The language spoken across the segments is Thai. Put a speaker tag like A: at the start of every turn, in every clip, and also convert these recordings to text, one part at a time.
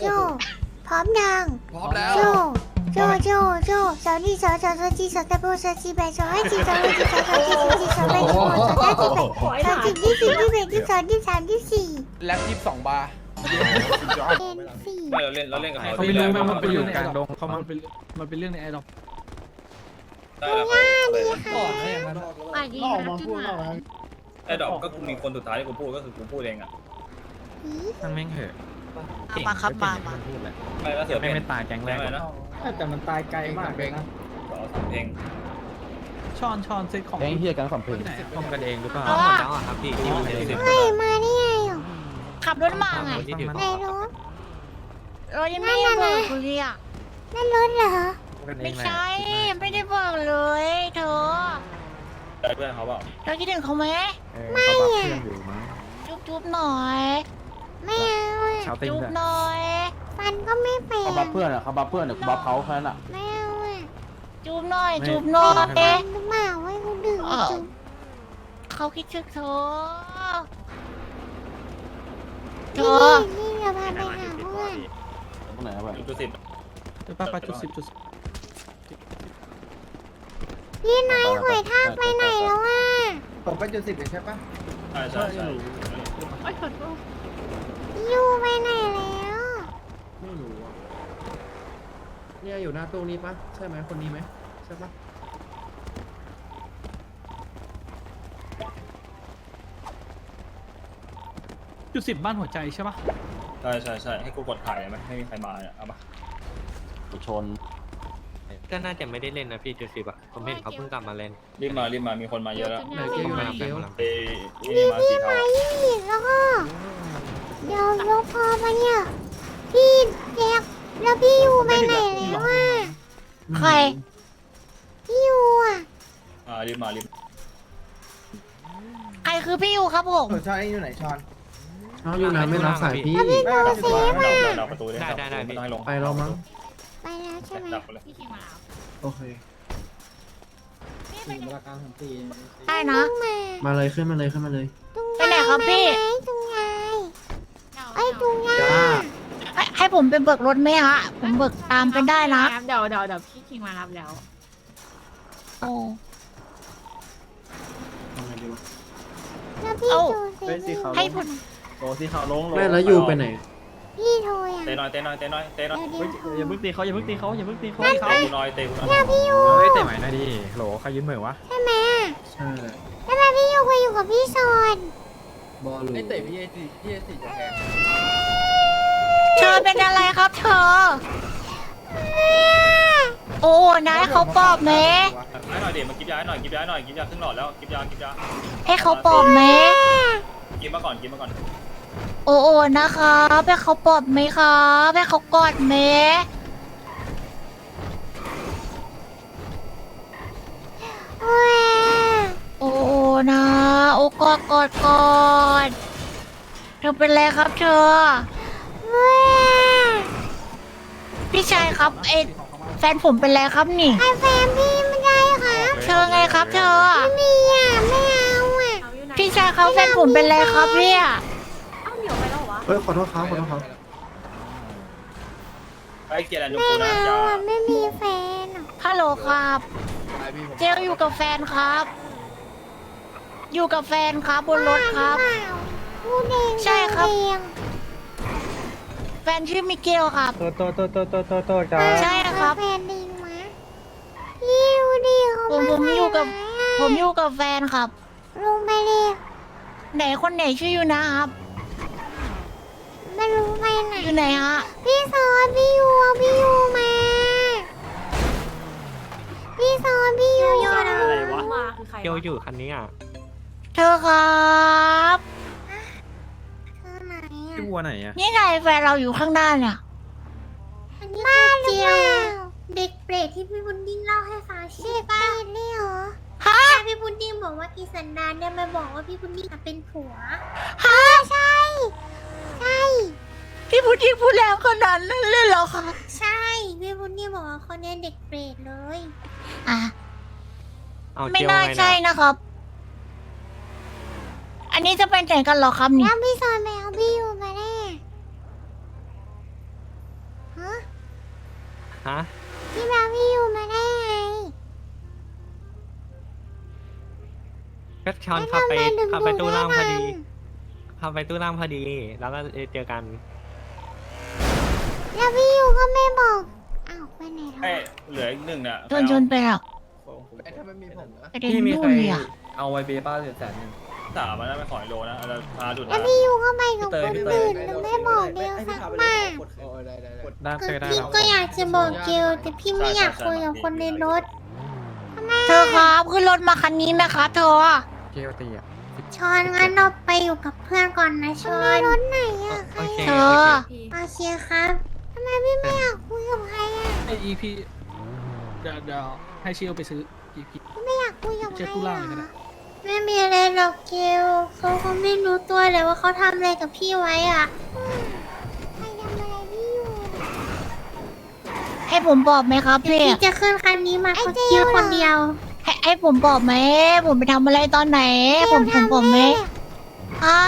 A: โจ พร้อมยัง
B: พร้อมแล้ว
A: โจ โจ โจ โจสาวนี่สาวสาวสาวจีสาวตะโบสาวจีแบสาวให้จีสาวให้จีสาวสาวจีสาวจีสาวแบสาวสาวจีแบสาวจีที่สี่ที่แบที่สองที่สามที่สี่
B: แล็บยี่สิบสองบาร์
A: เป็นสี่
C: ไม่เราเล่นเราเล่นกับเขา
D: เขาไม่รู้
C: ได้
D: ว่ามันไปอยู่กลางดง
E: เขา
D: เขา
E: มั
D: มันน
E: เป็นมันเป็นเรื่องในแอร์ดอก
C: ได้แล้วเขาเลย
E: ก่อนนะอย่างนั้น
F: อะดี
E: นอก
F: นะ
E: มา
F: ขึ้น
E: พูด
F: มาน
E: อกมา
C: ไอ้ดอกก็กูมีคนสุดท้ายที่กูพูดก็คือกูพูดเองอะ
D: มันแม่งเหอะ
F: มาครับมามา
D: พูดแหละ
C: ไม่ก็เสือ
D: ไม่
C: เป็น
D: ไม่ตายแก๊งแรก
C: ไม่
D: หร
C: นะ
D: อก
E: แต่มันตายไกลมากเลยนะ
C: สองสามเพลง
E: ช้อนช้อนเซ็ตของ
G: แก๊งเฮียแก๊งสองเพลง
E: ที่ไหน
D: ป้องกันเองหรือเปล่า
F: เพราะว่า
A: เฮ้ยมาได้ไงอะ
F: ขับรถมาไง
A: ในรถ
F: เรายังไม่ได้บอกคุณเลยอะ
A: นั่นรถเหรอ
D: ป้องกันเอ
F: ไม่
D: งแหละ
F: ใช่ไม่ได้บอกเลยเธอ
C: ได้เพื่อนเขาเปล่า
F: เราคิดถึงเขาไหม
D: เออเขาบัฟเพื่อนอยู่มั้ง
F: จุ๊บจุ๊บหน่อย
A: ไม่เอาอะ
D: ชาวติ้ง
F: จุ๊บ
D: ด้วย
F: หน่อย
A: ฟันก็ไม่แปล
G: เขาบัฟเพื่อนอะเขาบัฟเพื่อนเดี๋ยวกูบัฟเขาแค่นั้นอะ
A: ไม่เอาอะ
F: จุ๊บหน่อย จุ๊บหน่อย
A: ฟันหรือเปล่าให้กูดื่มจุ๊บ
F: เขาคิดถึงเธอเธ
A: นี่
F: อ
A: นี่เราพาไปหาเพื่อน
G: ตรงไหนวะ
C: จุดสิบ
E: จะป้าป้าจุดสิบจุด
A: พี่นายหวยทากไปไหนแล้วอะ
E: ผมไปจุดสิบใช่ปะ
C: ใช่ใช่ใช่
A: ยู ไปไหนแล้ว
H: ไม่รู้อะเนี่ยอยู่หน้าตู้นี้ปะใช่ไหมคนนี้ไหมใช่ปะ
E: จุดสิบบ้านหัวใจใช่ปะ
C: ใช่ใช่ใช่ให้กูกดถ่ายไหมไม่มีใครมาเนี่ยเอามา
G: กูชน
I: ก็น่าจะไม่ได้เล่นนะพี่จูสิบอะผมเห็นเขาเพิ่งกลับมาเล่น
C: รีบมารีบมามีคนมาเยอะแล้ว
H: ไหนเกลอยู่ไหนเกล
C: เอ้นี่มาสีเทา
A: ไปอีกแล้วก็ เดี๋ยวยกพอมาเนี่ย พี่แจ็คแล้วพี่ยูไปไหนแล้วอะ
F: ใคร
A: พี่ยูอะ
C: อ่ารีบมารีบ
F: ใครคือพี่ยูครับผม
E: ชอนอยู่ไหนชอน
H: เอาอยู่นะไม่รับสายพี่
A: แล้วพี่กูเซฟ
C: ดั
A: อะ
C: บดับประตูเลยไม่ต้องให้ลง
H: ไปแล้วมั้ง
A: ไปแล้วใช่ไหม
C: ดับไปเลย
H: โอเค
E: สี่เวลากลางสามสี่
F: ได้นะ
A: ต้องมา
H: มาเลยขึ้นมาเลยขึ้นมาเลย
A: ตรง
F: ไปไหนครับพี่
A: ตรงยาย ไอ้ยตรงยา
H: จ้า
F: ให้ให้ผมไปเบิกรถไหมฮะ ผมเบิกตามไปได้นะ
J: เดี๋ยวเดี๋ยวเดี๋ยวพี่คิงมารับแล้ว
F: โอ้
H: ทำไงดีวะ
A: แล้วพี่
F: เอ้า
A: โทรเซ
G: เฮ้ยสี
A: ฟ
G: ขาวล
F: ให้
G: ง
F: ผม
G: โตสีขาวลงลง
H: แม่แล้วอยู่ไปไหน
A: พี่โทรอะ
C: เตะหน่อยเตะหน่อยเตะหน่อยเตะหน่อย
A: เดี๋ยวเดี๋ยว
G: อย่าเพิ่งตีเขาอย่าเพิ่งตีเขาอย่าเพิ่งตีเขา
C: เตะกูหน่อยเตะกูหน่อย
A: เนี่ยพี่ยู
D: เฮ้ยเตะใหม่หน่อยดิโหลใครยืนเหมือวะ
A: ใช่ไหมอะ
H: ใช่
A: แล้วทำไมพี่ยูไปอยู่กับพี่ซอน
H: บอลลู
E: ไอเตะพี่เอสี่พี่เอสี่จะแพง
F: เธอเป็นอะไรครับเธอ โอ้นายเขาปอบไหม
C: ให้หน่อยเดี๋ยวมากินยาให้หน่อยกินยาให้หน่อยกินยาขึ้นหลอดแล้วกินยากินยา
F: ให้เขาปอบไหม
C: กินมาก่อนกินมาก่อน
F: โอ้โอ้นะครับให้เขาปอบไหมครับให้เขากอดไหม
A: เว้ย
F: โอ้โอ้นะ โอ้ กอดกอดกอดเธอเป็นไรครับเธอ
A: เว้ย
F: พี่ชายครับเอ็แฟนผมเป็นไรครับนี่
A: ไอแฟนพี่ไม่ได้ครับ
F: เธอไงครับเธอ
A: ไม่มีอะไม่เอาอะ
J: เอาอยู่ไหน
F: พี่ชายเขาแฟนผมเป็นไรครับเนี่ย
J: เอ้าเหนียวไปแล้วเหรอวะ
H: เฮ้ยขอโทษครับขอโทษครับ
C: ไอ้เกียร์แลนด์ดู
A: ไม่
C: กูนะ
A: เอา
C: ยา
A: อะไม่มีแฟนอะ
F: ฮัลโหลครับ เจลอยู่กับแฟนครับ อยู่กับแฟนครับบนรถครับ
A: เปล่าพูดเอง
F: ใช่ครับ
A: เอง
F: แฟนชื่อมิเกลครับ
E: โตโตโตโตโตโตโตจ้า
F: ใช่ครับ
A: แฟนดิงมะพี่ดูดิเขา
F: ผมผมอยู่กับ ผมอยู่กับแฟนครับ
A: ลงไปเลย
F: ไหนคนไหนชื่ออยู่นะครับ
A: ไม่รู้ไปไหน
F: อยู่ไหนฮะ
A: พี่ซอนพี่ยูเอาพี่ยูมา พี่ซอนพี่ยูโยนเอา
J: มาคือใคร
I: เกียว
J: วะ
I: อยู่คันนี้อะ
F: เธอครับ
A: เธอไหน
D: พี่
A: อะ
D: วัวไหนอะ
F: นี่ไงแฟนเราอยู่ข้างหน้าเนี่ย
A: บ้าหรือเปล่าเด็กเปรตที่พี่บุญดิ้งเล่าให้ฟังใช่ป่ะเด็กเปรตนี่เหรอ
F: ฮะ
A: แต่พี่บุญดิ้งบอกว่าอีสันดานเนี่ยมาบอกว่าพี่บุญดิ้งอะเป็นผัว
F: ฮะ
A: ใช่ ใช่
F: พี่พูดยิ่งพูดแล้วขนาดนั้นเลยเหรอคะ
A: ใช่พี่บุญดิ้งบอกว่าคนเนี้ยเด็กเปรตเลย
F: อะ
I: เอา
F: ไม่
I: เกียว
F: น่า
I: ไง
F: ใช่
I: นะ
F: นะครับ อันนี้จะเป็นไหนกันเหรอครับนี่
A: แล้วพี่ซอนไปเอาพี่ยูมาได้
I: ฮะ
A: พี่บาพี่อยู่มาได้ไง
I: ก็ชอนขับไป
A: แล้วทำมถึง
I: ขับไปตู้ล่างพอดี
A: ถึง
I: ขับไปตู้ล่างพอดี แล้วก็เจอกัน
A: แล้วพี่อยู่ก็ไม่บอกอ้าวไปไหนแล้ว
C: เอ้ยเหลืออีกหนึ่งเนี่ย
F: โดนชนไปหรอก
E: ไอ้ถ้าไม่มีผมนะ
F: กระเด็นนู่นเลยอะ
H: เอาไวเบป้าเหลือแสนหนึ่ง
C: สามมันได้ไปขออีกโลนะเราพาดุด
A: แล้ว
C: นะ
A: พี่อยู่ก็ไปกับ
H: พี่
A: ค
H: เตย
A: น
H: พี่เตย
A: อื่นแล้วไม่บอกเดียวสักมาก
E: โอ้ได้ได้ได้
D: ได้เจอได้
A: พี่
D: แล้ว
A: ก็อยากจะบอกเกลแต่พี่ไม่อยากคุยกับคนในรถ
F: เธอครับขึ้นรถมาคันนี้ไหมครับเธอ
D: เกลตีอะ
A: ชอนงั้นเราไปอยู่กับเพื่อนก่อนนะชอนรถไหนอะ
I: โอเค
F: เธ
I: โอ
F: อ
I: เค
J: พี่
A: โอเคครับทำไมพี่ไม่อยากคุยกับใครอะ
B: ไอ EP เดี๋ยวเดี๋ยวให้ชิลไปซื้อ EP
A: ไม่อยากคุยกับใคร
B: เช็คตู้ล่างเลยก็ได้
A: อะ ไม่มีอะไรหรอกเกลเขาก็ไม่รู้ตัวเลยว่าเขาทำอะไรกับพี่ไว้อะใครทำอะไรพี่อยู่
F: ให้ผมบอกไหมครับพี่
A: พี่จะขึ้นคันนี้มาคนเดียวคนเดียว
F: ให้ให้ผมบอกไหม ผมไปทำอะไรตอนไหน ผมผมบอกไหมอะ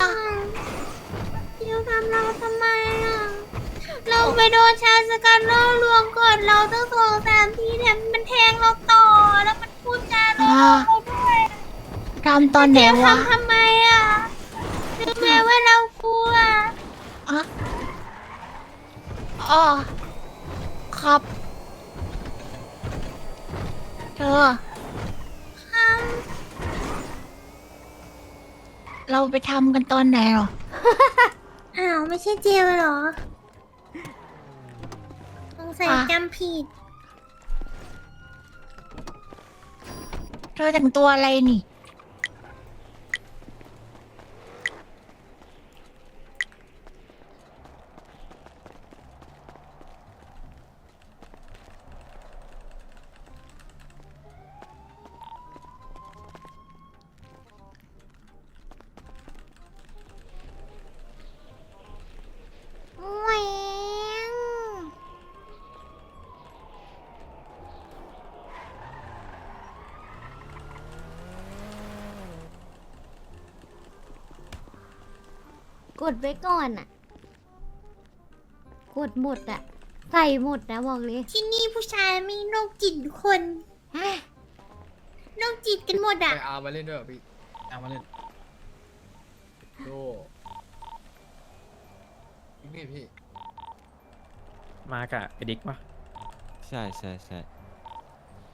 A: เดียวทำเราทำไมอะ เราไปโดนชายสกัดล่อลวงก่อนเราต้องสองสามทีแถมมันแทงเราต่อแล้วมันพูดจาล่อเราด้วย
F: ทำตอนไหนวะ
A: ทำทำไมอะรู้ไหมว่าเรากลัว
F: อะอ๋อครับ เธอ
A: ครับ
F: เราไปทำกันตอนไหนหรอ
A: อ้าว ไม่ใช่เจลเหรอสงสัย
F: อะ
A: จำผิด
F: เธอแต่งตัวอะไรนี่
A: ดไว้ก่อนอะกดหมดอะใส่หมดนะบอกเลยที่นี่ผู้ชายมีโรคจิตทุกคนฮะโรคจิตกันหมด
E: ไป
A: อะ
E: เอามาเล่นด้วยเหรอพี่
B: เอามาเล่น
E: โดนี่พี่
D: มากับไอ้ดิกปะ
I: ใช่ใช่ใช่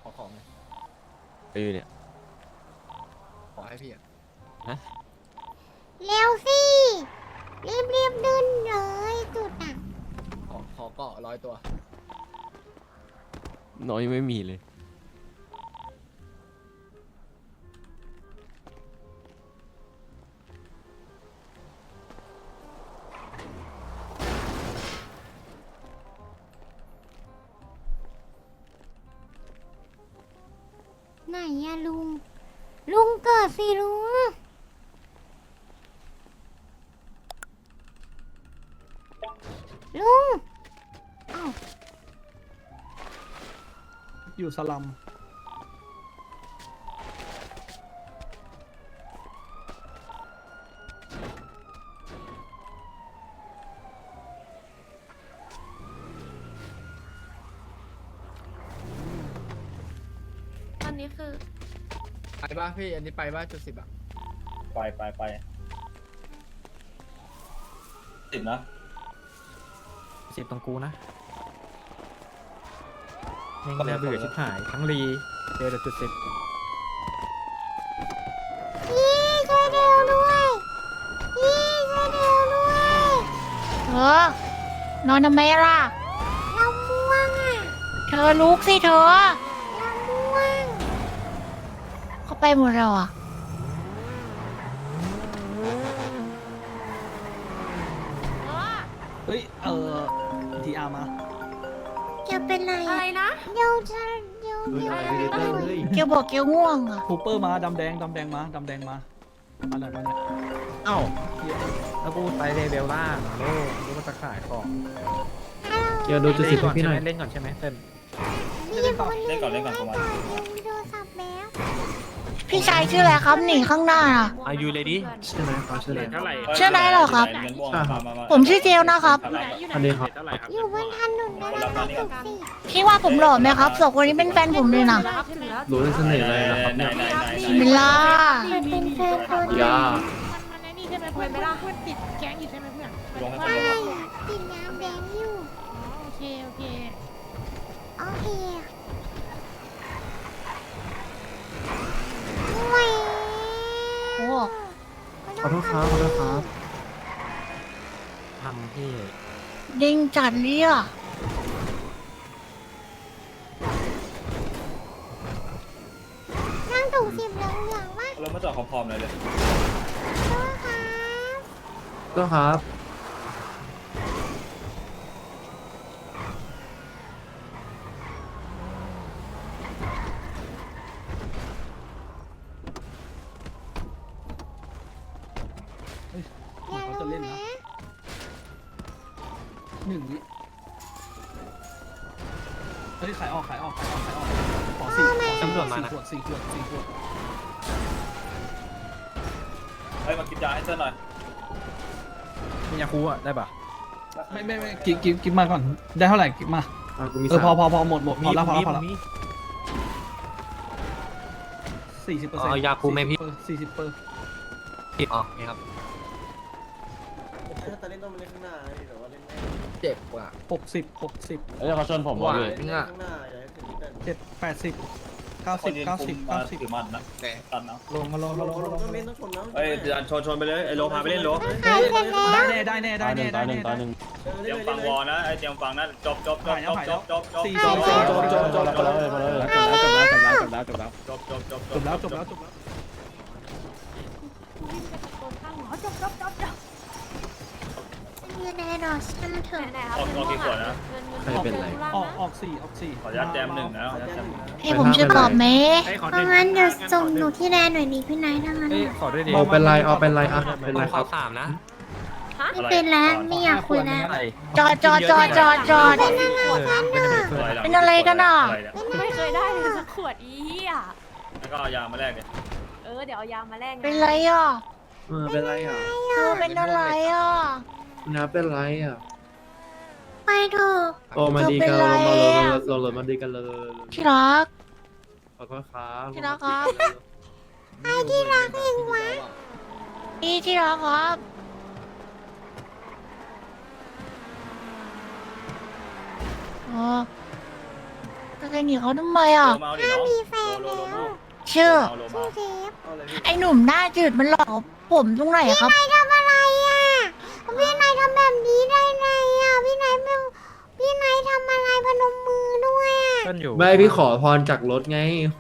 E: ขอของหน่อย
I: เออเนี่ย
E: ขอให้พี่อะ
A: เร็วสิ รีบรีบๆดึนเลยจุดอะ
E: ขอขอเกาะร้อยตัว
I: น้อยไม่มีเลย
A: ไหนอะลุงลุงเกิดสิลุง ลุง
B: อยู่สลัม
J: ตอนนี้คือ
E: ไปป่ะพี่ อันนี้ไปป่ะจุดสิบอะ
C: ไปไปไปสิบนะ
D: สิบตรงกูนะ นิ่งเลยเบื่อชิบหายทั้งรีเจอแต่จุดสิบ
A: พี่ช่วยเดียวด้วยพี่ช่วยเดียวด้วย
F: เธอนอนทำไมล่ะ
A: เราม่วงอะ
F: เธอลุกสิเธอ
A: เราม่วง
F: เขาไปหมดแล้วอะ
B: เฮ้ย เอ่อ TR มา
A: จะเป็นไร
J: อะไรนะ
A: เดี๋ยวจะเดี๋ยวเดี๋ยว
F: เกียวบอกเกียวง่วงอะ
B: คูเปอร์มาดำแดงดำแดงมาดำแดงมามาหน่อยมาหน่อย
D: เอ้าแล้วกูไปเลเวลล่างโลกกูก็จะขายของ
H: เกียวดูจุดสิบ
D: เล่นก่อน
H: พี่
D: ใช่
H: ห
D: ไห
H: น่อย
D: มเล่นก่อนใช่ไหมเติ้ล
A: มีคน
C: เล่นก่อนเล่นก่อนประมาณ
A: ดูโทรศั พท์แล้ว
F: พี่ชายชื่ออะไรครับหนีข้างหน้าอะ
I: อายุเลยดิ
H: ใช่ไหมเขาชื่ออะไร
B: เท่าไหร่
F: ชื่ออะไรเหรอครับ
C: เงินม่วง
H: ใช่ครับาาา
F: ผมชื่อเจลนะครับ
H: อันนี้ครับ
B: เท่าไหร่ครับ
A: อยู่บนถนนนะเราต้องฝึกสิ
F: พี่ว่าผมหล่อไหมครับสองคนนี้เป็นแฟนผมเลยนะ
H: รู้เรื่องเสน่ห์อะไรนะครับ
C: ไหน
H: เนี่ย
C: ไหนไหนไหน
F: เวลา
A: มันเป็นแฟนคน
H: ยา
J: เพื่อนไม่ได้
C: ลงให้
A: ใช่
C: เพื่อน
A: ติดน้ำแดงอยู่
J: โอเค โอเค
A: โอเคแหว
F: โอ้
H: ขอโทษครับขอโทษครับ
I: ทำพี่
F: เด้งจัดเลยอะ
A: นั่งถูกสิบเหลืองเหลืองๆวะ
C: เรามาจอดพร้อมๆเลยเลย
A: โทษครับ
H: ก็ครับ
A: อย่า
B: เขา
A: ล
B: จะ
A: ง
B: เล่น
A: นะ
B: นะหนึ่งวิเฮ้ยขายออกขายออกขายออกขายออกขอสี่ขอสี่
I: ตำรวจมานะ
B: ขวดสี่ขวดสี่ขวด
C: เฮ้ยมากินยาให้เจ้าหน่อย
D: มียาคูอะ ได้ปะ
B: ไม่ไม่ไม่กินกินกินมาก่อน ได้เท่าไหร่กินมา
H: อะกูมี
B: เออ
H: สาม
B: พอพอพอหมดหมดพ
I: มี
B: อแล้วพอแล้วพอ
I: มี
B: แล้ว
I: มี
B: สี่สิบเปอร์เซ็นต์
I: เอายาคูไหมพี่
B: สี่สิบเปอร์
I: อ๋อนี่ครับ
E: เจ็บกว่า
B: หกสิบหกสิบ
G: เอ้ยเขาชนผม
E: หวา
G: เลย
E: นอะ
B: เจ็ดแปดสิบ เก้า
C: ค
B: สิ
C: น
B: บ
C: ยืน
B: เก้า
C: คุ
B: สิบ
C: มมา
B: เก้าสิบ
C: ถือมันนะ
E: แต่
C: ตันนะ
B: ลงมาลงมาลงมาลงมาลง
C: เฮ้ยเดี๋ยวชนชนไปเลยไอ้โลพาไปเล่นโล
A: ขายเสร็จแล้ว
B: ได้แน่ได้แน่ได้
G: ตายห
B: แน่
G: นึ่ง
B: ได้
G: ตายห
B: แน่
G: นึ่งตายหนึ่ง
C: เตรียมฟังวอนะไอ้เตรียมฟังนะจบจบจบจบจบจบจบ
B: สี่
C: จ
B: สิ
C: บบจบจบจบจบ
G: ไปเลยไปเลย
H: จบแล้วจบแล้วจบแล้วจบแล้วจบแล้ว
C: จบจบจบ
B: จบแล้วจบแล้วจบแล้ว
A: อยู่ในดอกช่างเถอะ
J: ไหนๆครับ
C: ออกออกกี่ขวดนะ
J: เงินเงิน
H: ใครเป็นไร
B: ออกออกสี่ออกสี่
C: ขออนุญาตแจมหนึ่งนะขออนุญาตแจมหนึ่ง
F: ให้ผมช่วยตอบไหม
A: เพราะงั้นเดี๋ยวส่งหนูที่แดนหน่อยดิพี่นายถ้างั้น
D: เอ้ย
A: น่ะ
D: ขอด้วยดิ
H: เอาเป็นไรเอาเป็นไรอะเป็นไร
I: ข
H: ค
I: อ
H: รับ
I: สามนะ
A: ไม่เป็นแล้วไม่อยากคุยแล้ว
F: จอดจอดจอดจอดจอด
D: เออเป็นอะไรเพื่อน
F: เป็นอะไรกันอะ
J: ไม่เคยได้เลยสักขวดอีอะ
C: แล้วก็เอายามาแลกเลย
J: เออเดี๋ยวเอายามาแลกนะ
F: เป็นไรอะ
H: เออเป็นไรอะ
F: เธอเป็นอะไรอะ
H: คุณน้าเป็นไรอะ
A: ไปเถอะ
H: โอ้มาดีกัน
F: เธอเป็นไร
H: เรา
F: อะ
H: เราเราเรามาดีกันเลย
F: ที่รัก
H: ขอโทษครับ
F: ที่รักครับ
A: ไอ้ที่รักเองวะ
F: พี่ที่รักครับ อ๋อจะไปหนีเขาทำไมอะ
C: โลมาเอาดิน้อง
A: มีแฟน
C: โลโลโล
A: แล้ว
F: ชื่อ
C: เอาโล
A: ชื่
C: มา
A: อเทป
F: ไอ้หนุ่มหน้าจืดมันหลอกผมตรงไหนครับ
A: นายทำอะไรอะ พี่นายทำแบบนี้ได้ไงอะพี่นายไม่พี่นายทำอะไรพนมมือด้วยอะ
D: เพื่อนอยู่
H: ไม่พี่ขอพรจากรถไง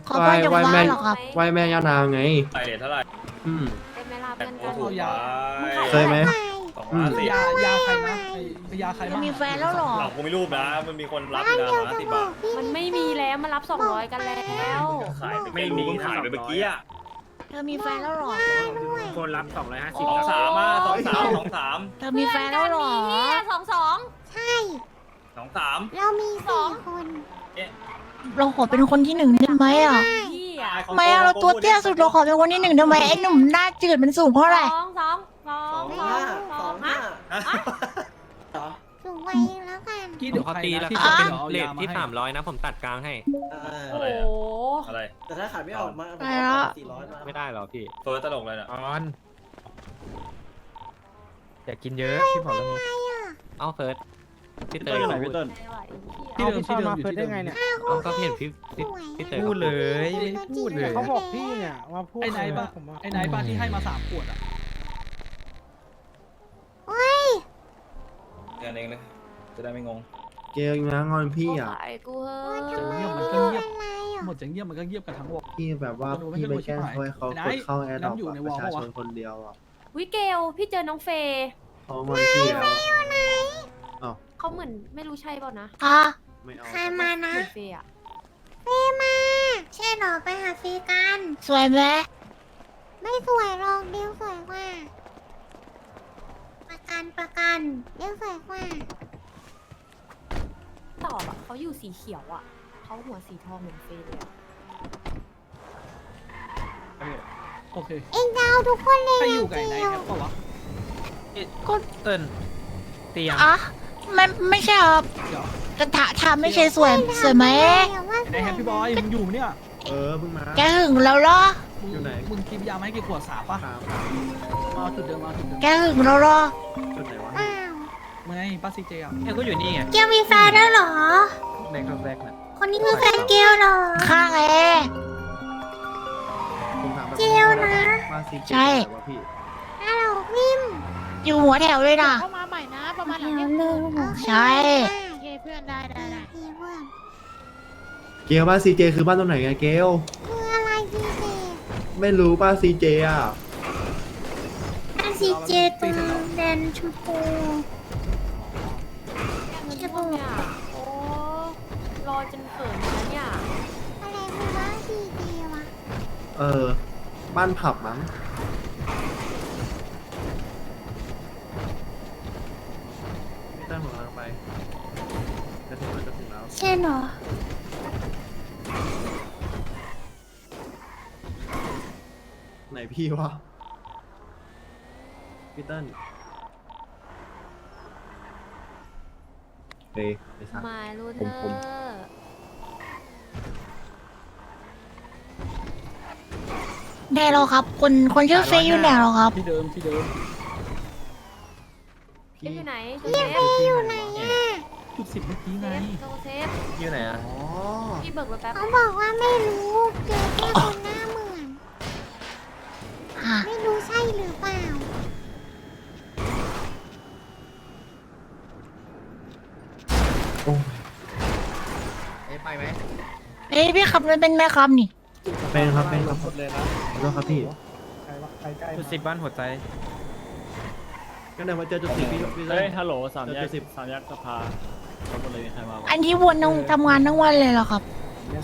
F: ขอพรจาก
H: ไหว้
F: ฟ้า
H: แม่
F: เหรอครับ
H: ไหว้แม่ย่านางไง
C: ไปเดี๋ยวเท่าไหร่
H: อืม
J: เป็นเวลาเพื่อน
C: โอ้
J: กัน
C: โหยา
H: เคยไหม
C: สองล้านสี่
B: ยายาใครนะไอ้ยาใคร
F: จะ
B: บ้าง
F: มีแฟนแล้วเหรอ
C: หลังกูมีรูปนะ มันมีคนรับ
A: บ้าน
C: อยู่
A: เดียว
C: นะ
A: จะ
C: สิบ
A: บอบา
C: กท
A: พี่
J: มันไม่มีแล้วมารับสองร้อยกันแล้ว
C: ขายไปไม่มีขายไปเมื่อกี้อะ
F: เธอมีแฟนแล้วเหรอ
B: คนรับสองร้อยห้าสิ
C: ส
B: บ
C: องสามอะสองสามสองสาม
F: เธอมีแฟนแล้วเหรอ
J: สองสอง
A: ใช่
C: สองสาม
A: เรามีสี่คน
F: เราขอเป็นคนที่หนึ่งได้ไหมอะ
J: พี่อะ
F: ทำไมอะเราตัวเตี้ยสุดเราขอเป็นคนที่หนึ่งทำไมไอ้หนุ่มหน้าจืดมันสูงเท่าไหร่
J: สองสองสองสองสองฮะ
A: สูงไว้แล้วกัน
B: กี้
I: ผ
B: เดี๋ย
I: ม
B: ว
I: เขา
B: ใคร
I: ตี
B: นะ
I: แล้ว
B: ที่
I: ค
B: จะ
I: รับ
B: เป็น
I: เลทที่
B: ให้
I: สามร้อยนะ ผมตัดกลางให้
J: โอ้โห
C: อะไร
H: แต่ถ้าขายไม่ออกมา
F: ไปแล้ว
H: สี่ร้อยมา
I: ไม่ได้หรอพี่
C: ตัวตลกเลยน่ะ
D: ออนอย่ากินเยอะพี่บอกแล้วไง
I: เอ้าเฟิร์สพี่เต
G: เติ้
I: ย
G: ลอยู่ไหนพี่เติ้ล
B: ที่เดิมที่เดิมอยู่ที่เดิม
I: เอ้าก็เห็นพี่พี่พี่เตย
D: พูดเลยไม่พูดเลย
A: เขาบอกพี่เนี่ย
B: ไอ้ไนท์บ้าไอ้ไนท์บ้าที่ให้มาสามขวดอะ
A: โอ้ย
C: เงินเองเลยจะได้ไม่งง
H: เกลนะงอนพี่อะ
J: ไอ้กูเฮ้
A: ว่าทำไม
J: ย
B: เงียบมันก็เงียบ
A: อะไรอะ
B: หมดจะเงียบมันก็เงียบกันทั้งวง
H: พี่แบบว่าพี่ไปแกล้งเขาให้เขากดเข้าแอร์ดรอปประชาชนคนเดียวอะ
J: วิเกลพี่เจอน้องเฟย์
H: เขางอนพี่แล้ว
J: เขาเหมือนไม่รู้ใช่เปล่านะ
F: อะ
H: ไม่เอา
A: ใครมานะ
J: เหมือนเฟย์อะ
A: เฟมา ใช่เหรอไปหาฟีกัน
F: สวยไหม
A: ไม่สวยหรอกเดียวสวยกว่า ประกันประกันเดียวสวยกว่า
J: ตอบอะเขาอยู่สีเขียวอะ เขาหัวสีทองเหมือนเฟย์เลยอะ
D: ม
B: โอเค
A: เองจะเอาทุกคนเลย
B: ใคร
A: นะ
B: อยู่ไก่
A: เก
B: ไหน
A: ล
B: แอปเปล่าวะ
D: ก็เติ้ลเตียง
F: อะไม่ไม่ใช่ครับ
B: เดี๋ยว
F: จะถาถามไม่ใช่สวยสวยไหม
B: ไหนแฮปปี้บอยมึงอยู่เนี่ย
H: เออเพิ่งมา
F: แกหึงแล้วเหรอ
B: มึง
H: อยู่ไหน
B: มึงกินยาไหมกี่ขวดสามป่ะ
H: ครับ
B: มาจุดเดิมมาจุดเดิม
F: แกหึงแล้วเหรอ
H: จุดไหนวะ
A: อ้าว
B: มึงไงป้าซีเจอะ
D: เนี่ยก็อยู่นี่ไง
A: เกลมีแฟนแล้วเหรอ
D: ในครั้งแรกนะ
A: คนนี้คือแฟนเกลเหรอ
F: ข้างแอร์
H: ผมถามแบบ
A: เจลนะ
H: มาซีเจ
F: ใช่
H: ไหนวะพี่
A: ฮัลโหลพิมพ์
F: อยู่หัวแถวเลยนะ
J: เข้ามาใหม่นะ ประมาณหลัง
A: เดี๋
J: เที่
A: ย
J: ยวง
A: เล
J: คื
A: ย
J: น
F: ใช่
J: โอเคเพื่อนได้ได้ได้
A: พี่เพื่อน
H: เกลบ้านซีเจคือบ้านตรงไหนไงเกล
A: คืออะไรพี่เจ
H: ไม่รู้ป้าซีเจอะ
A: อันสีเจตรงแดนชมพู
J: เงินพ เออ
A: บ้าน
H: ผับมั้งพี่ตั้งหัวเราไป จะถึงแล้วจะถึงแล้ว
A: ใช่เหรอ
H: ไหนพี่วะพี่เติ้ลเฮ้ยไปซัก
J: มาลูเท
H: ผม
J: อ
H: ผม
J: ร์
F: ได้แล้วครับ คนคนชื่อเฟยอยู่ไหนแล้วครับ
B: ที่เดิมที่เดิม
J: เซฟอยู่ไหนโจ
F: เรี
J: เซ
F: ยก
J: ฟ
A: อยู่ไหนอะ
B: จุดสิบเมื่อกี้ไง
J: โจเซฟ
D: อยู่ไหนอะ
J: พี่เบิกรถแป๊บ
A: เขาบอกว่าไม่รู้เจอแค่คนหน้าเหมือน ไม่รู้ใช่หรือเปล่า
H: โอ้ย
E: เอ้ยไปไหม
F: เอ้ยพี่ขับรถเป็นไหมครับนี่
H: เป็นครับเป็นครับ
B: หมดเลยนะ
H: ขอโทษครับพี่
B: ใครวะใครใกล้
D: จุดสิบบ้านหัวใจ
H: ก็เดี๋ยวมาเจอจุดสิบพี่พี่เติ้ล
C: เฮ้ยฮัลโหลสามแยก
H: เจ็ดสิบ
C: สามแยกสภาทั้งหมดเลยมีใครมาวะ
F: อันที่วนต้องทำงานทั้งวันเลยเหรอครับ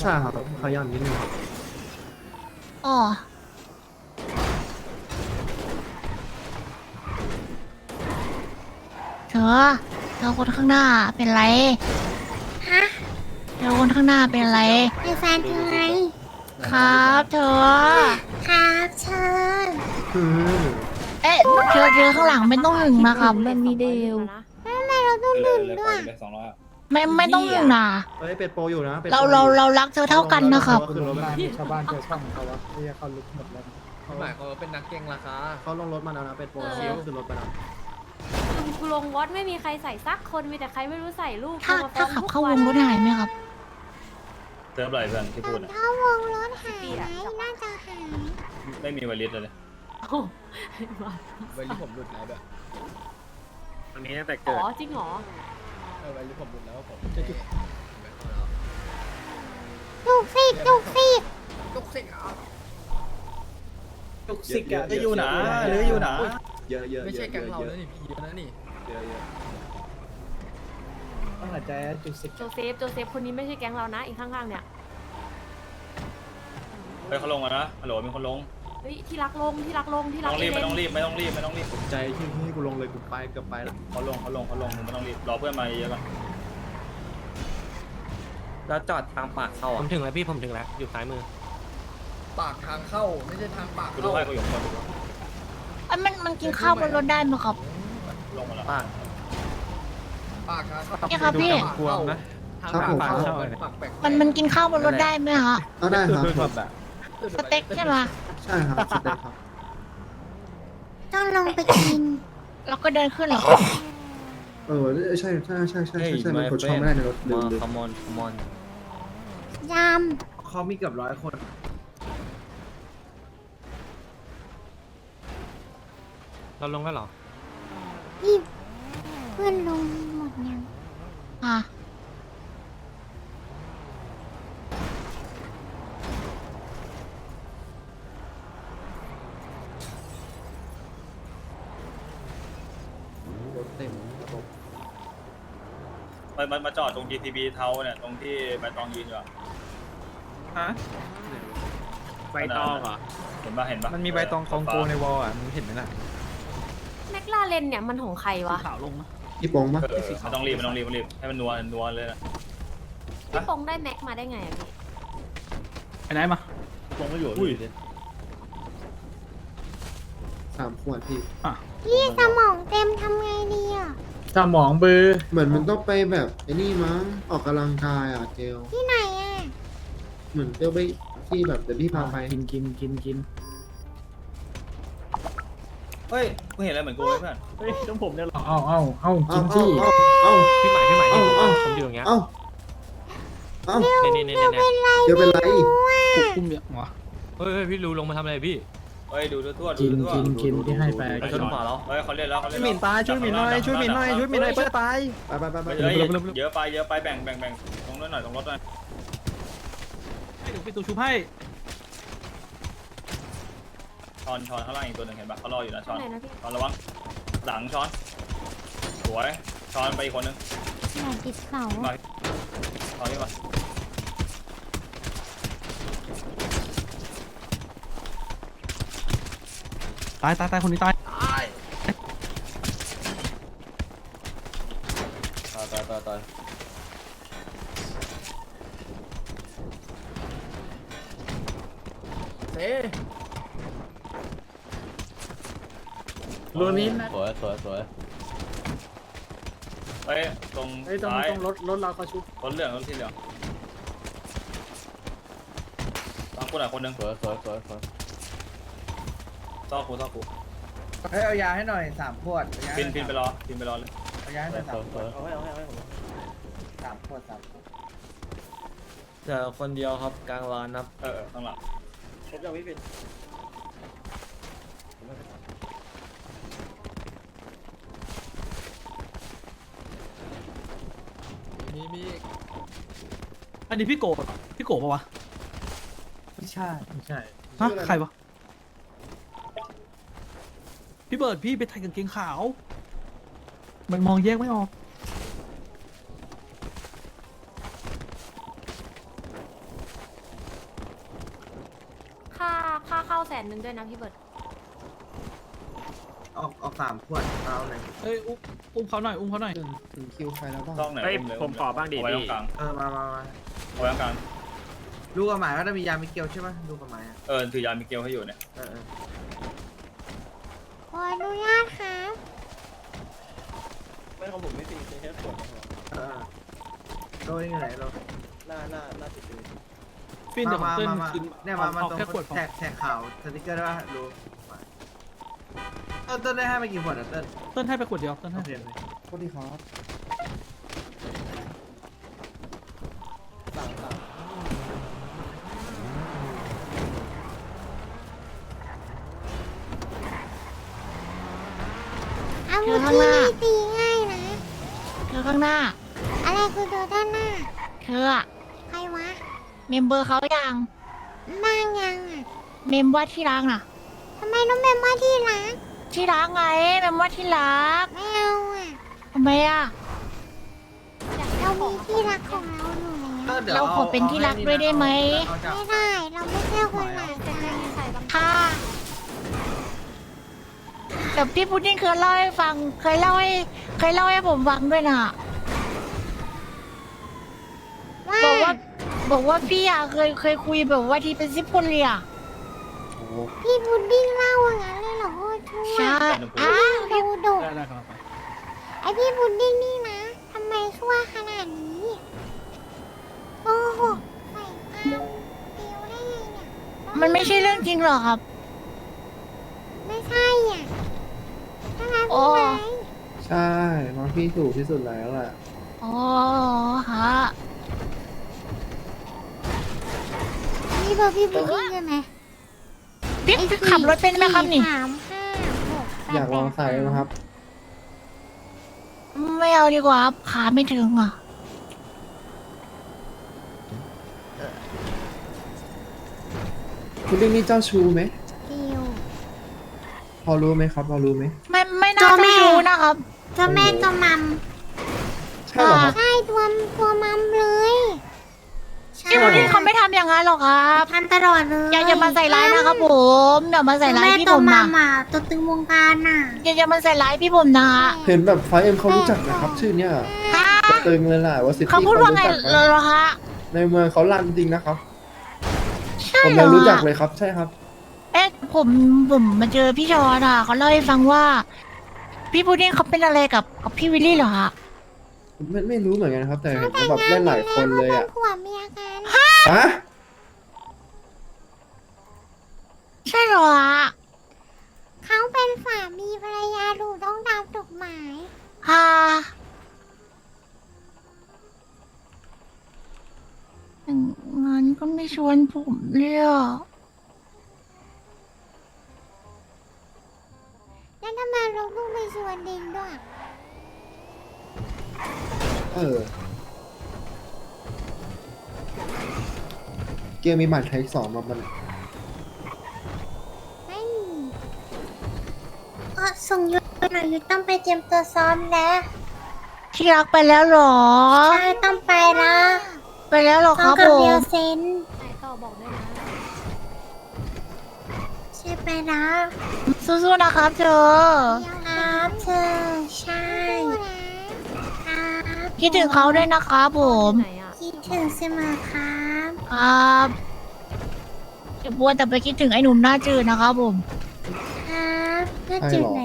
H: ใช่ครับขยันนิดนึง
F: อ๋อ เธอ เธอคนข้างหน้าเป็นไร
A: ฮะ
F: เธอคนข้างหน้าเป็นไร
A: เป็นแฟนคือไง
F: ครับเธอ
A: ครับเชิญ
H: คือ
F: เอ๊ะเธอเธอข้างหลังไม่ต้องหึงนะครับ
J: มันมีเดลนะ
A: ทำไมเราต้อง
C: เล
A: ดื่
C: ย
A: ม
C: เลย
A: ด้วย
C: เลยสองร้อย
F: ไม่ไม่ต้องหึงนะ
H: เอ้ยเป็ดโปรอยู่นะเป็ดโป
F: เราเราเรารักเธอเท่ากันนะครับ
H: ขึ้นรถไป
B: ชาวบ้านเจอช่องเขาวะที่เขาลุกหมดแล้ว
E: เขาหมายเขามว่าเป็นนักเก่งราคา
H: เขาลงรถมาแล้วนะเป็ดโปร
J: เออ
H: เขาขึ้นรถไปแล้ว
J: กูลงวอตไม่มีใครใส่ซักคนมีแต่ใครไม่รู้ใส่ลูก
F: ถ้า
J: โทร
F: ถ้า
J: ฟ้
F: ขับ
J: ทุก
F: เข้าว
J: วั
F: ง
J: น
F: รถหายไหมครับ
C: เซิร์ฟอะไรเพื่อนที่พูดอะ
A: ถ้าวงรถหายไหมน่าจะหาย
C: ไม่มีไวริสเลย
J: โอ้โห
E: ไวริสผมหลุดแล้วด้วย
D: วันนี้ตั้งแต่
J: อ๋
D: เกิด
J: อจริงเหรอ
E: เออไวริสผมหลุดแล้วผม
B: จะจุด
A: จุกสิจุกสิ
E: ตุกสิอะ
B: จุกสิกอะ
C: จะอยู่ไหนหรืออยู่ไหน
H: เยอะเยอะ
E: ไม่ใช่แก๊งเรา
H: เย
E: แล้ว
H: อะ
E: นี่พี่เยอะนะนี่
H: เยอะเยอะ
B: ต้องหายใจจุดสิก
J: โจเซฟโจเซฟคนนี้ไม่ใช่แก๊งเรานะอีกข้างๆเนี่ย
C: เฮ้ยเขาลงมานะฮัลโหลมีคนลง
J: เฮ้ยที่รักลงที่รักลงที่
C: ไม่
J: รัก
C: ต้องรีบ
J: เอ
C: ไม่
J: เล
C: ต้อง
J: น
C: รีบไม่ต้องรีบไม่ต้องรีบ
H: ใจที่ให้กูลงเลยกูไปเกือบไปแล้ว
C: เขาลงเขาลงเขาลงมึงไม่ต้องรีบรอเพื่อนมาเยอะก่อน
I: แล้วจอดทางปากเข้า
G: ผ
I: อะ
G: มถึงแล้วพี่ผมถึงแล้วอยู่ซ้ายมือ
E: ปากทางเข้าไม่ใช่ทางปาก
C: กูดู
E: เข้า
C: ให้กูอยู่คนดู
F: เอ้ยมันมันกินข้าวบนรถได้ไหมครับ
C: ลงมาแล้ว
D: ปาก
E: ปากทางเข้า
F: เนี่ยครับพี่
D: กลัวนะ
E: ทาง
H: ครับผม
E: ปาก
H: ค
E: เข้า
H: รับ
E: เป็นปากแปลกๆ
F: มันมันกินข้าวบนรถได้ไหมฮะ
H: ก็ได้ครับ
D: คือแบบแบบ
F: สเต็กใช่ไหม
H: ใช่ครับสเต็กครับ
A: ต้องลงไปกิน
F: แล้วก็เดินขึ้นเหรอ
H: เออใช่ใช่ใช่ใช่ใช่ใช่มันกดช่องไม่ได้ในรถลื
I: มาม
H: ลืม
I: คอมอนคอมอน
A: ย
H: เขามีเกือบร้อยคน
I: เราลงแล้วเหรอำ
A: พี่เพื่อนลงหมดยัง
F: อะ
H: รถเต็มระบบ
C: มามามาจอดตรง GTB เทาเนี่ยตรงที่ใบตองยืนอยู่อะ
D: ฮะใบตองเหรอ
C: เห็นปะเห็นปะ
D: มันมีใบตองคองโกในวอลอะมึงเห็นไหมล่ะ
J: แม็กลาเรนเนี่ยมันของใครวะ
B: ขาวลงนะ
H: พี่โปงปะ
C: เออไม่ต้องรีบไม่ต้องรีบไม่ต้องรีบให้มันนัวนัวเลยนะ
J: พี่ปงได้แม็กมาได้ไงอะพี่
B: ไปไหนมา
C: ลงไม่อยู่อุ้ย
H: สามขวดพี่
A: พี่สมองเต็มทำไงดีอะ
D: สมองเบลอร์
H: เหมือนมันต้องไปแบบไอ้นี่มั้งออกกำลังกายอะเกล
A: ที่ไหนอะ
H: เหมือนเกลไปที่แบบเดี๋ยวพี่พาไป
D: กินกินกินกิน
C: เฮ้ยกูเห็นอะไรเหมือนกูเลยเพื่อน
D: เฮ้ยต้องผมเนี่ยหรอเอ้าเอ้าเอ้า
H: เอ้า
D: กิน
H: เอ้า
D: ที่
H: เอ้าเอ้า
I: พี่หมายพี่หมายนี่ผม
H: เอ้า
I: ผมอยู่อย่างเงี้ย
H: เอ้าเอ้า
I: เนี่ยเนี่ยเนี่ยเนี่ย
H: เกลเป็นไร
B: กูกุ้มเนี่ยวะ
I: เฮ้ยเฮ้ยพี่รู้ลงมาทำอะไรพี่
C: เฮ้ยดูทั่วๆดู
D: กิน
C: ทั่ว
D: กินกินที่ให้ไป
C: ๆชนขวาแล้วเฮ้ยเขาเล่นแล้วเขา
D: ช่
C: เล่
D: วย
C: น
D: หมิ่นตายช่วยหมิ่นหน่อยช่วยหมิ่นหน่อยช่วยหมิ่นหน่อยเพื่อตาย
H: ไปไปไปไป
C: เฮ้ยเยอะเยอะไปเยอะไปแบ่งแบ่งแบ่งตรงนู้นหน่อยตรงรถหน่อย
B: ให้เดี๋ยวปิดตัวชุบให้
C: ช้อนช้อนข้างล่างอีกตัวหนึ่งเห็นปะเขารออยู่นะช้อน
J: ไหนนะพี่
C: ช้อนระวังหลังช้อน สวย ช้อนไปอีกคนนึง
A: ไหนติดเสา
C: หน่อยช้อนนี่มา
B: ตายตายตายคนนี้ตาย
C: ตายตายตายตาย
E: เซ่
D: โรนินนะ
C: สวยสวยสวยเฮ้ยตรง
D: เฮ้ยต้อง
C: ซ้าย
D: ต้องรถรถเราก็ชุบ
C: รถเหลืองรถที่เหลืองตามกูหน่อยคนหนึ่งสวยสวยสวยสวยซอกกูซอกกู
E: เฮ้ยเอายาให้หน่อยสามขวด
C: พินพินไปรอพินไปรอเลย
E: เอายาให้หน่อยสามขวด
C: เอาให้เอาให้เอาให้
E: สามขวดสามขวด
G: แต่คนเดียวครับกลางร้านครับ
C: เออเออข้างหลัง
G: ครบยังพี่เป็น
E: มีมี
B: อันนี้พี่โกะพี่โกะปะวะ
D: ไม่ใช่ไม่ใช่
B: ฮะใครวะพี่เบิร์ดพี่ไปถ่ายกางเกงขาว มันมองแยกไม่ออก
J: ค่าค่าเข้าแสนหนึ่งด้วยนะพี่เบิร์ด
E: ออกออกสามขวดเอาเลย
B: เอ้ยอุ้ม อุ้มเขาหน่อย อุ้มเขาหน่อย
H: ถึงถึงคิวใครแล้วบ้าง
C: ซอกไหน
G: เฮ้ย
C: อุ้เลย
G: ผมขอบ้างดิ
C: เอาไว้ตร
G: พี่
C: งกลาง
E: เออมามามา
C: เอาไว้ตรงกลาง
E: ลูกกระหมายก็จะมียามิเกลใช่ไหมลูกกระหมายอะ
C: เออถือยามิเกลให้อยู่เนี่ย
E: เออเออ
A: ขออนุญาตครับ
G: ไม่ของผมไม่ตีแค่ขวด
E: เออโดนอยู่ไหนโดน
G: หน้าหน้าหน้าติด
B: ฟินเดี๋ยวผม
E: มา
B: เต้น
E: มามา
B: คืน
E: เนี่ยมามา
B: เอา
E: ตรง
B: แค่ขวดพอ
E: แท็กแท็กข่าวสติกเกอร์ได้ป่ะ ดูต้นต้นได้ให้ไปกี่ขวดอะเต้น
B: เต้นให้ไปขวดเดียวเต้นให้
H: สวัสดีครับ
A: อาวุธที่นี่ตีง่ายนะ
F: เธอข้างหน้า
A: อะไรคือตัวด้านหน้า
F: เธออะ
A: ใครวะ
F: เมมเบอร์เขายัง
A: บ้างยังอะ
F: เมมว่าที่รักน่ะ
A: ทำไมต้องเป็นว่าที่รัก
F: ที่รักไงเมมว่าที่รัก
A: ไม่เอาอะ
F: ทำไมอะ
A: เรามีที่รักของเราอยู่แล้ว
E: ต้นดี๋ยว
F: เราขอเป็นที่รักด้วยได้ไหม
E: เอาจาก
A: ไม่ได้ เราไม่ใช่คนหลายใจ
F: ค่ะแต่พี่พุดดิ้งเคยเล่าให้ฟัง เคยเล่าให้เคยเล่าให้ผมฟังด้วยน่ะ
A: ว่า
F: บอกว่าบอกว่าพี่อะเคยเคยคุยแบบว่าที่เป็นซิปโปเลีย
H: โอ้โห
A: พี่พุดดิ้งเล่าอย่างนั้นเลยเหรอโอ้ทั่ว
F: ใช่
A: อ้าวดูดุ
B: ได้ได้ครับไป
A: ไอพี่พุดดิ้งนี่นะทำไมชั่วขนาดนี้โอ้โหใส่ตาปิวได้ไงเนี่ย
F: มันไม่ใช่เรื่องจริงหรอกครับ
A: ไม่ใช่อะใช่ไหม
F: โอ้
A: พี่ไม้
H: ใช่น้องพี่ถูกที่สุดแล้วแหละ
F: อ๋อฮะ
A: นี่เบอร์พี่พุดดิ้งใช่ไหม
F: พี่ขับรถเป็นไหมครับนี่
A: สามห้าหกแปด
H: อยากลองใส่นะครับ
F: ไม่เอาดีกว่าครับขาไม่ถึงอะ
H: คุณเรื่องนี้เจ้าชูไหม
A: คิว
H: พอรู้ไหมครับ พอรู้ไหม
F: ไม่ไม่น่า
A: ตัว
F: จะ
A: แม่
F: รู้นะครับ
A: ตัวแม่ตัวมัม
H: ใช่เหรอครับ
A: ใช่ตัวตัวมัมเลย ใช่
F: พี่พุดดิ้งเขาไม่ทำอย่างนั้นหรอกครับ
A: ทำตลอดเลย
F: อย่าอย่ามาใส่ร้ายนะครับผมอย่ามาใส่ร้ายพี่ผม
A: แม่ตัวมั
F: นะ
A: มอะตัวตึงวงการน่ะ
F: อย่าอย่ามาใส่ร้ายพี่ผมนะ
H: เห็นแบบไฟเอ็มเขารู้จักนะครับ ชื่อเนี้ย
F: ฮะ
H: ตึงเลยแหละว่าสิ
F: เขาพูดว่าไง
H: จัก
F: เหร
H: นะ
F: อฮะ
H: ในเมืองเขาลั่นจริงนะครับ
F: ใช่
H: ผม
F: เหร
H: ยั
F: อง
H: รู้จักเลยครับ ใช่ครับ
F: เอ๊ะผมผมมาเจอพี่ชอนอะเขาเล่าให้ฟังว่า พี่พุดดิ้งเขาเป็นอะไรกับกับพี่วิลลี่เหรอฮะ
H: ไม่ไม่รู้เหมือนกันครับ แต่เห็นเขาแบบเล่นหลายคนเลยอะ
A: ผัวเมียกัน
H: ฮะ
F: ใช่เหรอฮะ
A: เขาเป็นสามีภรรยาถูกต้องตามกฎหมาย
F: ฮะอย่างงั้นก็ไม่ชวนผมเลยอะ
A: เก
H: มมีบัตรไทยสองมามัน
A: ไม่ก็ส่งยุทธหน่อยยุทธต้องไปเตรียมตัวซ้อมนะ
F: ที่รักไปแล้วเหรอ
A: ใช่ต้องไปนะ
F: ไปแล้วเหรอค
A: ซ้อ
F: รั
A: ม
F: บ
A: กับ
F: ผ
A: เดีย
F: ม
A: วเซน
J: ไหนต่อบอกด้วยนะ
A: ใช่ไปนะ
F: สู้ๆนะครับเธอ
A: ครับเธอใช่ครับ
F: คิดถึงเขาด้วยนะครับผม
J: ไหนอะ
A: คิดถึงเสมอครับ
F: ครับเก็บบัวแต่ไปคิดถึงไอ้หนุ่มหน้าจืดนะครับผม
A: ครับเพื่อ
H: ใช่
A: จุด
H: หรอ
A: ไหน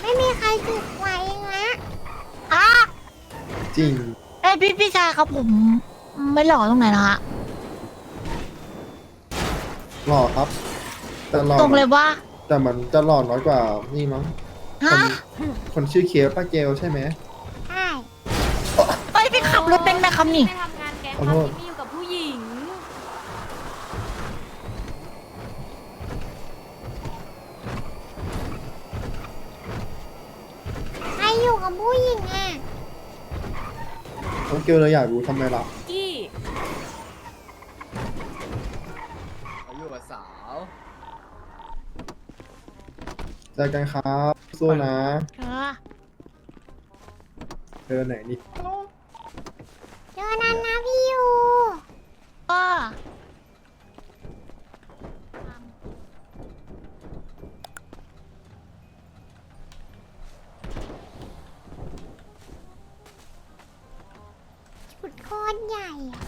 A: ไม่มีใครจุดไว้เองละ
F: อะ
H: จริง
F: เอ้ยพี่พี่ชายครับผม ไม่หล่อตรงไหนนะฮะ
H: หล่อครับ แต่หล่อ
F: ตรงเลยว่า
H: แต่มันจะหล่อน้อยกว่านี่มั้งค
F: ฮะ
H: นคนชื่อเคฟป้าเกลใช่ไหม
A: ใช่
F: เอ้ยพี่ขับรถเป็นไหมครับนี่
J: ไปทำงานแก๊ง
H: ขอ
J: ต
H: โท
J: อน
H: ษ
J: นี้มีอยู่กับผู้หญิง
A: ใคร อยู่กับผู้หญิงอะ
H: น้องเกลเลยอยากรู้ทำไมล่ะ
J: กี้
E: อยู่กับสาว
H: เจอกันครับสู้นะ
F: เธอ
H: เธอไหนนี่
A: เจอนันนะพี่อยู่
F: ก็
A: จุด คตรใหญ่อะ